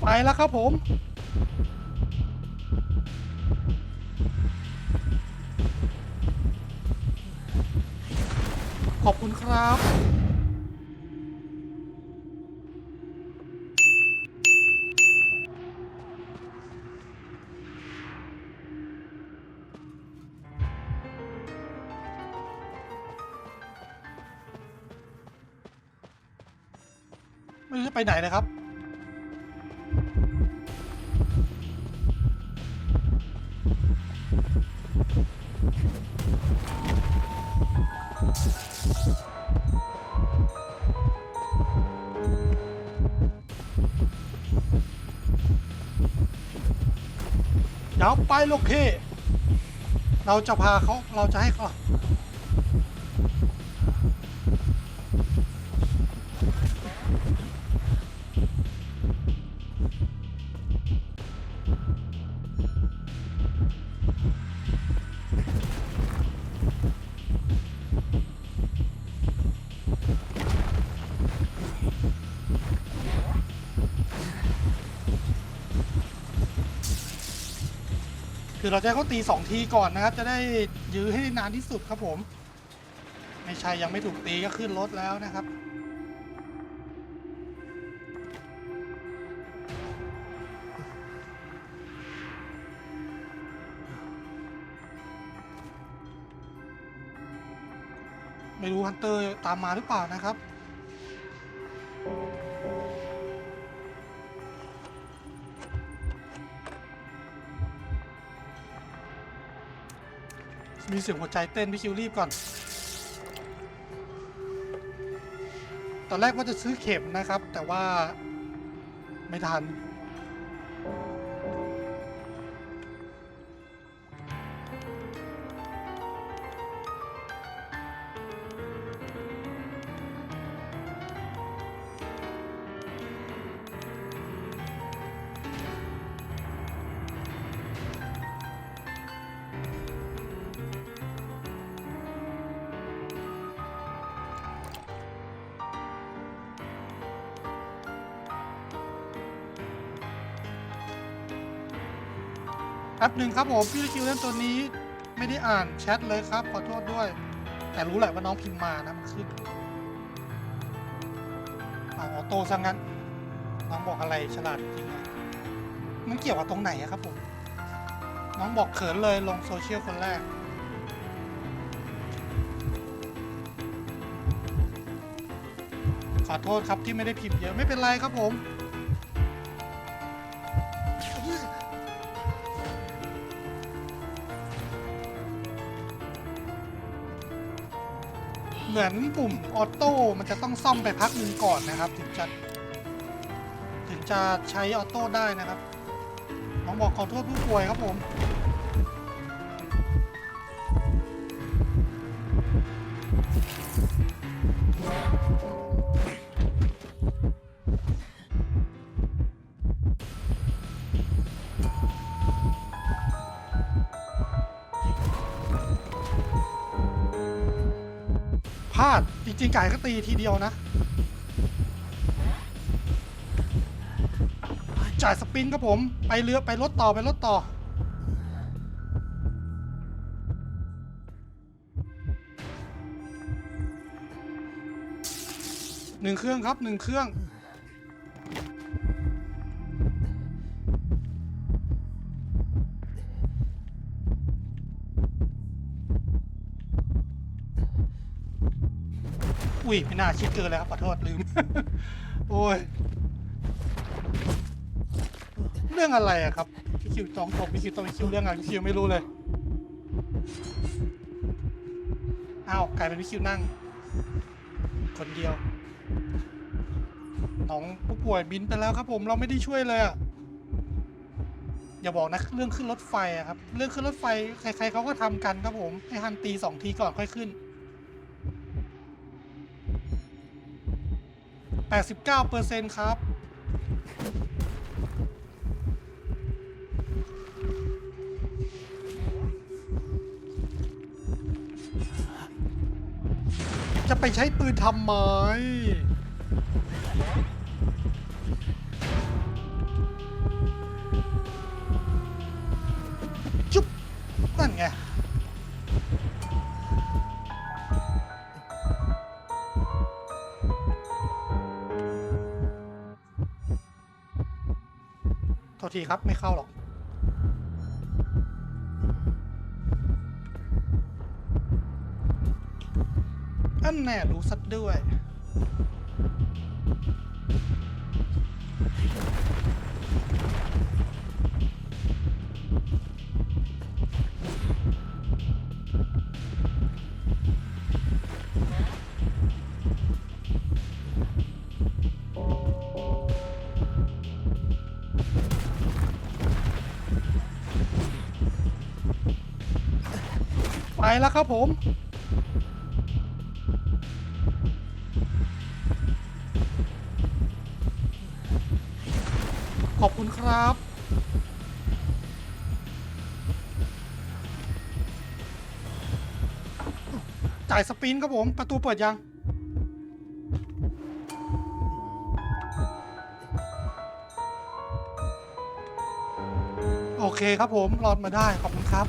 ไปแล้วครับผมขอบคุณครับ ไม่รู้จะไปไหนนะครับ เดี๋ยวไปลูกพี่ เราจะพาเขาเราจะให้เขา คือเราจะให้เขาตีสองทีก่อนนะครับ จะได้ยื้อให้นานที่สุดครับผม ไม่ใช่ยังไม่ถูกตีก็ขึ้นรถแล้วนะครับไม่รู้ฮันเตอร์ตามมาหรือเปล่านะครับ มีเสียงหัวใจเต้นพี่คิวรีบก่อน ตอนแรกว่าจะซื้อเข็มนะครับ แต่ว่าไม่ทัน แป๊บหนึ่งครับผมพี่คิวเล่นตัวนี้ ไม่ได้อ่านแชทเลยครับ ขอโทษด้วย แต่รู้แหละว่าน้องพิมพ์มานะมันขึ้นอ่าออโต้ซะงั้นน้องบอกอะไรฉลาดจริงนะมันเกี่ยวกับตรงไหนครับผม น้องบอกเขินเลยลงโซเชียลคนแรกขอโทษครับที่ไม่ได้พิมพ์เยอะไม่เป็นไรครับผม เหมือนปุ่มออโต้มันจะต้องซ่อมไปพักหนึ่งก่อนนะครับ ถึงจะถึงจะใช้ออโต้ได้นะครับน้องบอกขอโทษผู้ป่วยครับผม ลาด จริงๆไก่ก็ตีทีเดียวนะจ่ายสปินครับผม ไปเรือไปรถต่อไปรถต่อ หนึ่งเครื่องครับหนึ่งเครื่อง อุ้ยไม่น่าคิดเกินเลยครับขอโทษลืม โอ้ย เรื่องอะไรอะครับพี่คิวต้องผมพี่คิวต้องพี่คิวเรื่องอะไรพี่คิวไม่รู้เลยอ้าวกลายเป็นพี่คิวนั่ง คนเดียวน้องผู้ป่วยบินไปแล้วครับ ผมเราไม่ได้ช่วยเลยอะอย่าบอกนะเรื่องขึ้นรถไฟอะครับ เรื่องขึ้นรถไฟใครๆเขาก็ทำกันครับผมให้ฮันตีสองทีก่อนค่อยขึ้น 89%ครับ จะไปใช้ปืนทำไมจุ๊บนั่นไง ษทีครับ ไม่เข้าหรอก อันแน่รู้สัดด้วย ไปแล้วครับผม ขอบคุณครับ จ่ายสปินครับผม ประตูเปิดยังโอเคครับผมรอดมาได้ ขอบคุณครับ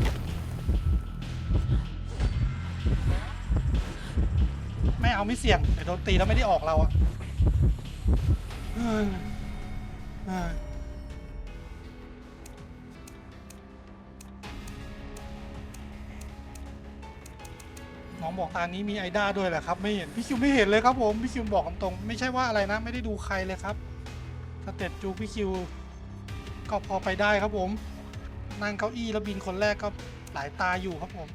ไม่เอาไม่เสี่ยงเดี๋ยวโดนตีแล้วไม่ได้ออกเราอะเฮ้ยเฮ้ยน้องบอกตานี้มีไอด้าด้วยแหละครับ ไม่เห็น พี่คิวไม่เห็นเลยครับผมพี่คิวบอกตรงๆไม่ใช่ว่าอะไรนะ ไม่ได้ดูใครเลยครับสเต็ปจูพี่คิว ก็พอไปได้ครับผม นั่งเก้าอี้แล้วบินคนแรกก็หลายตาอยู่ครับผม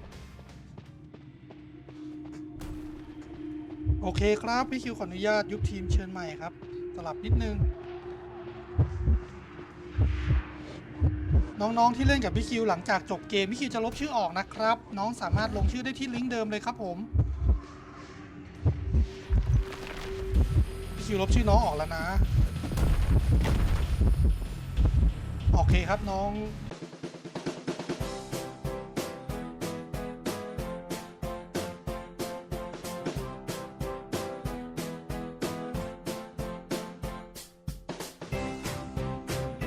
โอเคครับ พี่คิวขออนุญาตยุบทีมเชิญใหม่ครับ สลับนิดนึง น้องๆที่เล่นกับพี่คิวหลังจากจบเกมพี่คิวจะลบชื่อออกนะครับ น้องสามารถลงชื่อได้ที่ลิงก์เดิมเลยครับผมพี่คิวลบชื่อน้องออกแล้วนะ โอเคครับน้อง